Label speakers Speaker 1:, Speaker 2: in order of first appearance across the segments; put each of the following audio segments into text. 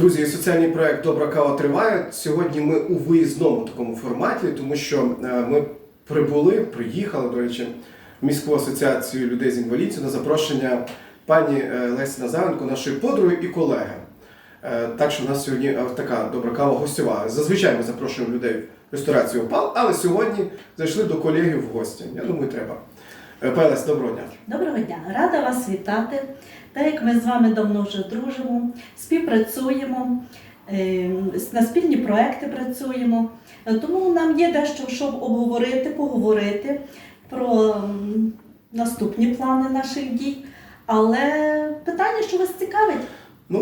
Speaker 1: Друзі, соціальний проект Добра кава триває. Сьогодні ми у виїзному такому форматі, тому що е, ми прибули, приїхали, до речі, в міську асоціацію людей з інвалідністю на запрошення пані е, Лесі Назаренко, нашої подруги і колеги. Е, Так що в нас сьогодні така добра кава гостьова. Зазвичай ми запрошуємо людей в ресторацію «Опал», але сьогодні зайшли до колеги в гості. Я думаю, треба. Е, Пані Лесі, доброго дня.
Speaker 2: Доброго дня, рада вас вітати. Так як ми з вами давно вже дружимо, співпрацюємо, е, на спільні проекти працюємо. Е, Тому нам є дещо, щоб обговорити, поговорити про наступні плани наших дій. Але питання, що вас цікавить,
Speaker 1: Ну,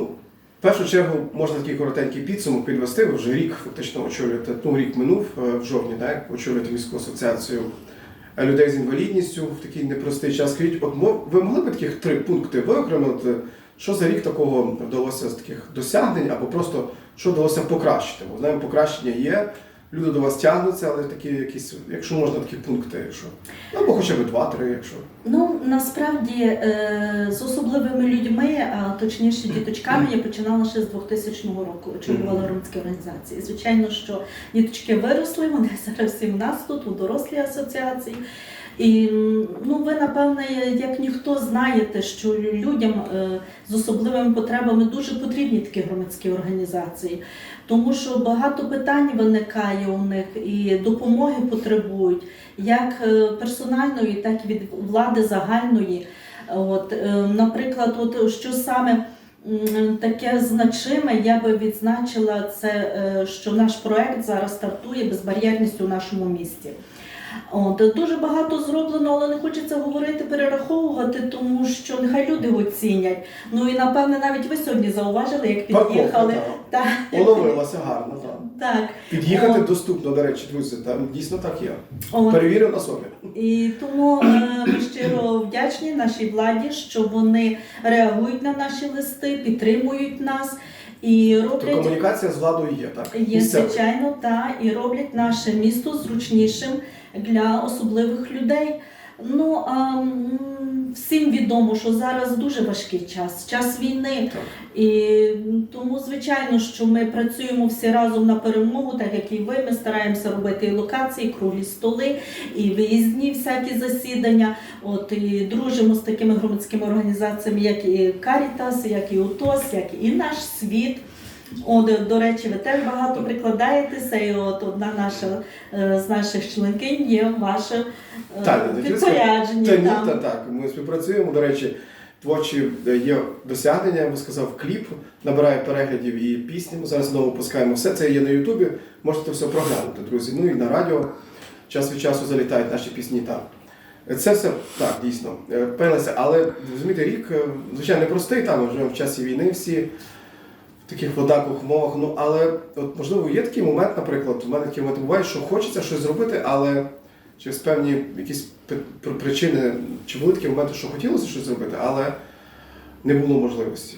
Speaker 1: в першу чергу можна такий коротенький підсумок підвести. Ви вже рік фактично очолюєте, ну рік минув е, в жовтні, так, очолюєте міську асоціацію людей з інвалідністю в такий непростий час. Скажіть, от ви могли б таких три пункти виокремити, що за рік такого вдалося з таких досягнень, або просто що вдалося покращити? Бо знаємо, покращення є. Люди до вас тягнуться, але такі якісь, якщо можна, такі пункти, якщо ну або хоча б два-три, якщо
Speaker 2: ну насправді е, з особливими людьми, а точніше діточками, я починала ще з 2000 року, очолювала громадські організації. Звичайно, що діточки виросли, вони зараз всі в нас тут, у дорослій асоціації. І ну, ви, напевне, як ніхто знаєте, що людям е, з особливими потребами дуже потрібні такі громадські організації, тому що багато питань виникає у них і допомоги потребують, як е, персональної, так і від влади загальної. От, е, наприклад, от що саме. Таке значиме, я би відзначила це, що наш проект зараз стартує безбар'єрність у нашому місті. От, дуже багато зроблено, але не хочеться говорити, перераховувати, тому що нехай люди оцінять. Ну і напевне навіть ви сьогодні зауважили, як під'їхали.
Speaker 1: та, уловилася гарно. Так.
Speaker 2: так.
Speaker 1: Під'їхати доступно, до речі, друзі, там дійсно так є.
Speaker 2: От.
Speaker 1: Перевірив на собі.
Speaker 2: І тому е, ми щиро вдячні нашій владі, що вони реагують на наші листи, підтримують нас і
Speaker 1: То
Speaker 2: роблять
Speaker 1: комунікація з владою є, так?
Speaker 2: Є звичайно, та і роблять наше місто зручнішим для особливих людей. Ну а всім відомо, що зараз дуже важкий час, час війни.
Speaker 1: Так.
Speaker 2: І тому, звичайно, що ми працюємо всі разом на перемогу, так як і ви. Ми стараємося робити і локації, і круглі столи, і виїзні всякі засідання. От і дружимо з такими громадськими організаціями, як і Карітас, як і УТОС, як і наш світ. От, до речі, ви теж багато прикладаєтеся, і от одна наша е, з наших членкинь є ваше е,
Speaker 1: Так,
Speaker 2: підпорядження.
Speaker 1: Та
Speaker 2: там.
Speaker 1: та так. Ми співпрацюємо. До речі, творчі е, є досягнення, я би сказав, кліп набирає переглядів і пісні. Ми зараз знову випускаємо. Все це є на Ютубі. Можете все проглянути, друзі. Ну і на радіо час від часу залітають наші пісні там. Це все так, дійсно. Пелеся, але розумієте, рік, звичайно, непростий, там вже в часі війни всі таких однакових умовах. Ну але от можливо є такий момент, наприклад, у мене такі моменти буває, що хочеться щось зробити, але через певні якісь причини, чи були такі моменти, що хотілося щось зробити, але не було можливості.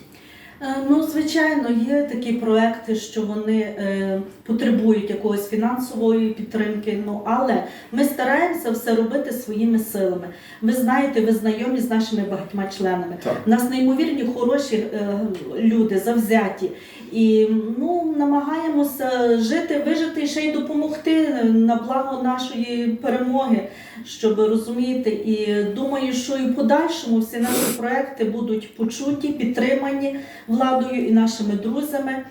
Speaker 2: Е, Ну, звичайно, є такі проекти, що вони е, потребують якоїсь фінансової підтримки. Ну але ми стараємося все робити своїми силами. Ви знаєте, ви знайомі з нашими багатьма членами.
Speaker 1: Так.
Speaker 2: У нас неймовірні хороші е, люди, завзяті. І ну, намагаємося жити, вижити і ще й допомогти на благо нашої перемоги, щоб розуміти. І думаю, що і в подальшому всі наші проекти будуть почуті, підтримані владою і нашими друзями.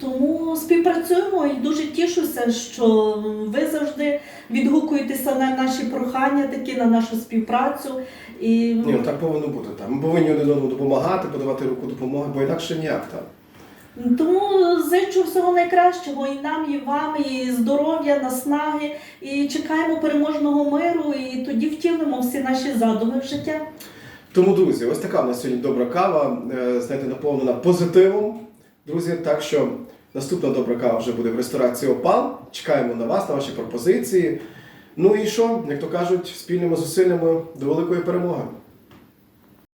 Speaker 2: Тому співпрацюємо і дуже тішуся, що ви завжди відгукуєтеся на наші прохання, такі на нашу співпрацю. І
Speaker 1: Ні, ну, так повинно бути. Так. Ми повинні один одному допомагати, подавати руку допомоги, бо інакше ніяк так.
Speaker 2: Тому зичу всього найкращого і нам, і вам, і здоров'я, наснаги. І чекаємо переможного миру, і тоді втілимо всі наші задуми в життя.
Speaker 1: Тому, друзі, ось така в нас сьогодні добра кава, е, знаєте, наповнена позитивом. Друзі, так що наступна добра кава вже буде в ресторації Опал. Чекаємо на вас, на ваші пропозиції. Ну і що, як то кажуть, спільними зусиллями до великої перемоги.